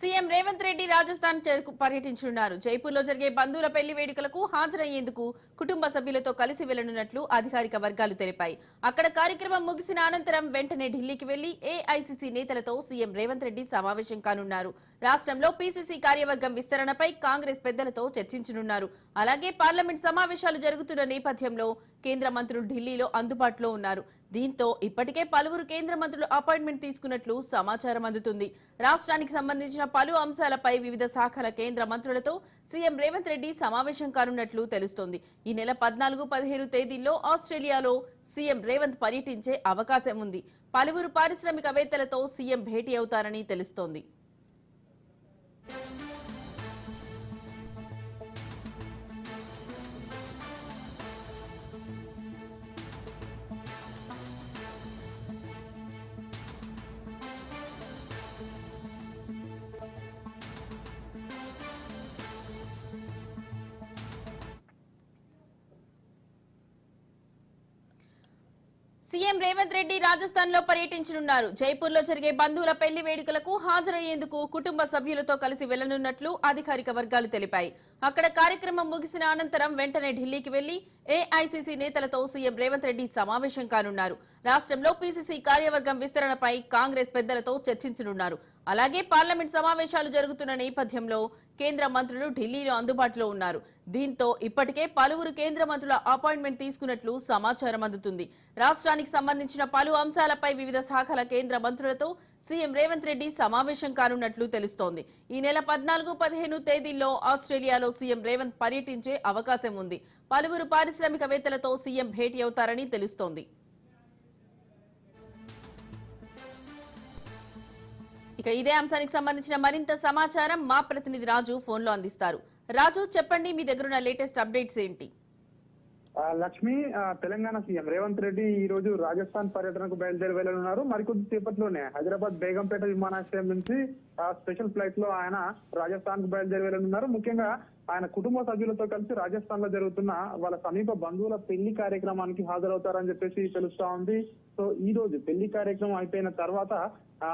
CM Revanth Reddy Rajasthan పర్యటించనున్నారు జైపూర్లో జరిగే బంధువుల పెళ్ళి వేడుకలకు హాజరయ్యేందుకు కుటుంబ సభ్యులతో కలిసి వెళ్ళనున్నట్లు అధికారిక వర్గాలు తెలిపాయి. అక్కడ కార్యక్రమం ముగిసిన అనంతరం వెంటనే ఢిల్లీకి వెళ్ళి ఏఐసీసీ నేతలతో సీఎం రేవంత్ రెడ్డి సమావేశం కానున్నారు. రాష్ట్రంలో పీసీసీ కార్యవర్గం విస్తరణపై కాంగ్రెస్ పెద్దలతో చర్చించనున్నారు. అలాగే పార్లమెంట్ సమావేశాలు జరుగుతున్న నేపథ్యంలో కేంద్ర మంత్రులు ఢిల్లీలో అందుబాటులో ఉన్నారు. దీంతో ఇప్పటికే పలువురు కేంద్ర మంత్రులు అపాయింట్మెంట్ తీసుకున్నట్లు సమాచారం అందుతుంది. రాష్ట్రానికి సంబంధించిన పలు అంశాలపై వివిధ శాఖల కేంద్ర మంత్రులతో సీఎం రేవంత్ రెడ్డి సమావేశం కానున్నట్లు తెలుస్తోంది. ఈ నెల పద్నాలుగు పదిహేను తేదీల్లో ఆస్ట్రేలియాలో సీఎం రేవంత్ పర్యటించే అవకాశం ఉంది. పలువురు పారిశ్రామికవేత్తలతో సీఎం భేటీ అవుతారని తెలుస్తోంది. సీఎం రేవంత్ రెడ్డి రాజస్థాన్లో పర్యటించనున్నారు. జైపూర్లో జరిగే బంధువుల పెళ్ళి వేడుకలకు హాజరయ్యేందుకు కుటుంబ సభ్యులతో కలిసి వెళ్ళనున్నట్లు అధికారిక వర్గాలు తెలిపాయి. అక్కడ కార్యక్రమం ముగిసిన అనంతరం వెంటనే ఢిల్లీకి వెళ్ళి ఏఐసీసీ నేతలతో సీఎం రేవంత్ రెడ్డి సమావేశం కానున్నారు. రాష్ట్రంలో పీసీసీ కార్యవర్గం విస్తరణపై కాంగ్రెస్ పెద్దలతో చర్చించనున్నారు. అలాగే పార్లమెంట్ సమావేశాలు జరుగుతున్న నేపథ్యంలో కేంద్ర మంత్రులు ఢిల్లీలో అందుబాటులో ఉన్నారు. దీంతో ఇప్పటికే పలువురు కేంద్ర మంత్రుల అపాయింట్మెంట్ తీసుకున్నట్లు సమాచారం అందుతుంది. రాష్ట్రానికి సంబంధించిన పలు అంశాలపై వివిధ శాఖల కేంద్ర మంత్రులతో సీఎం రేవంత్ రెడ్డి సమావేశం కానున్నట్లు తెలుస్తోంది. ఈ నెల పద్నాలుగు పదిహేను తేదీల్లో ఆస్ట్రేలియాలో సీఎం రేవంత్ పర్యటించే అవకాశం ఉంది. పలువురు పారిశ్రామికవేత్తలతో సీఎం భేటీ అవుతారని తెలుస్తోంది. ఇక ఇదే అంశానికి సంబంధించిన మరింత సమాచారం మా ప్రతినిధి రాజు ఫోన్లో అందిస్తారు. రాజు చెప్పండి మీ దగ్గరున్న లేటెస్ట్ అప్డేట్స్ ఏంటి? లక్ష్మి తెలంగాణ సీఎం రేవంత్ రెడ్డి ఈ రోజు రాజస్థాన్ పర్యటనకు బయలుదేరి వెళ్ళనున్నారు. మరికొద్ది సేపట్లోనే హైదరాబాద్ బేగంపేట విమానాశ్రయం నుంచి స్పెషల్ ఫ్లైట్లో ఆయన రాజస్థాన్కు బయలుదేరి వెళ్ళనున్నారు. ముఖ్యంగా ఆయన కుటుంబ సభ్యులతో కలిసి రాజస్థాన్లో జరుగుతున్న వాళ్ళ సమీప బంధువుల పెళ్ళి కార్యక్రమానికి హాజరవుతారని చెప్పేసి తెలుస్తా ఉంది. సో ఈ రోజు పెళ్ళి కార్యక్రమం అయిపోయిన తర్వాత ఆ,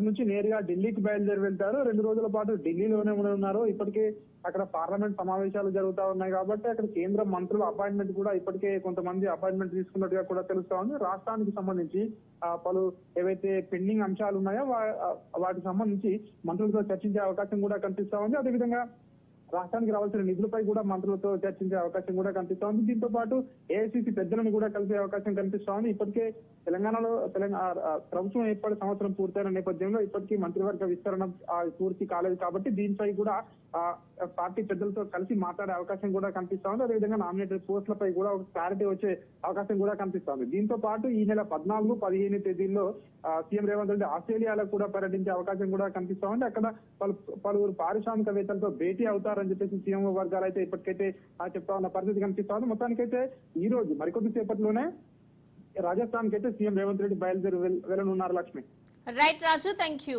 నుంచి నేరుగా ఢిల్లీకి బయలుదేరి వెళ్తారు. రెండు రోజుల పాటు ఢిల్లీలోనే ఉన్నారు ఇప్పటికే అక్కడ పార్లమెంట్ సమావేశాలు జరుగుతా ఉన్నాయి కాబట్టి అక్కడ కేంద్ర మంత్రుల అపాయింట్మెంట్ కూడా ఇప్పటికే కొంతమంది అపాయింట్మెంట్ తీసుకున్నట్టుగా కూడా తెలుస్తా ఉంది. రాష్ట్రానికి సంబంధించి పలు ఏవైతే పెండింగ్ అంశాలు ఉన్నాయో వాటికి సంబంధించి మంత్రులతో చర్చించే అవకాశం కూడా కనిపిస్తా ఉంది. అదేవిధంగా రాష్ట్రానికి రావాల్సిన నిధులపై కూడా మంత్రులతో చర్చించే అవకాశం కూడా కనిపిస్తా ఉంది దీంతో పాటు ఏఐసిసి పెద్దలను కూడా కలిసే అవకాశం కనిపిస్తా ఉంది ఇప్పటికే తెలంగాణలో తెలంగాణ ప్రభుత్వం ఏర్పడి సంవత్సరం పూర్తయిన నేపథ్యంలో ఇప్పటికీ మంత్రివర్గ విస్తరణ పూర్తి కాలేదు కాబట్టి దీనిపై కూడా పార్టీ పెద్దలతో కలిసి మాట్లాడే అవకాశం కూడా కనిపిస్తా ఉంది అదేవిధంగా నామినేటెడ్ పోస్టులపై కూడా ఒక క్లారిటీ వచ్చే అవకాశం కూడా కనిపిస్తా ఉంది దీంతో పాటు ఈ నెల పద్నాలుగు పదిహేను తేదీల్లో సీఎం రేవంత్ రెడ్డి ఆస్ట్రేలియాలో కూడా పర్యటించే అవకాశం కూడా కనిపిస్తా ఉంది అక్కడ పలు పలువురు పారిశ్రామికవేత్తలతో భేటీ అవుతారు. అవుతారని చెప్పేసి సీఎం వర్గాలు అయితే ఇప్పటికైతే ఆ, చెప్తా ఉన్న పరిస్థితి కనిపిస్తుంది. మొత్తానికైతే ఈ రోజు మరికొద్ది సేపట్లోనే రాజస్థాన్కి అయితే సీఎం రేవంత్ రెడ్డి బయలుదేరి వెళ్ళనున్నారు Lakshmi. Right Raju thank you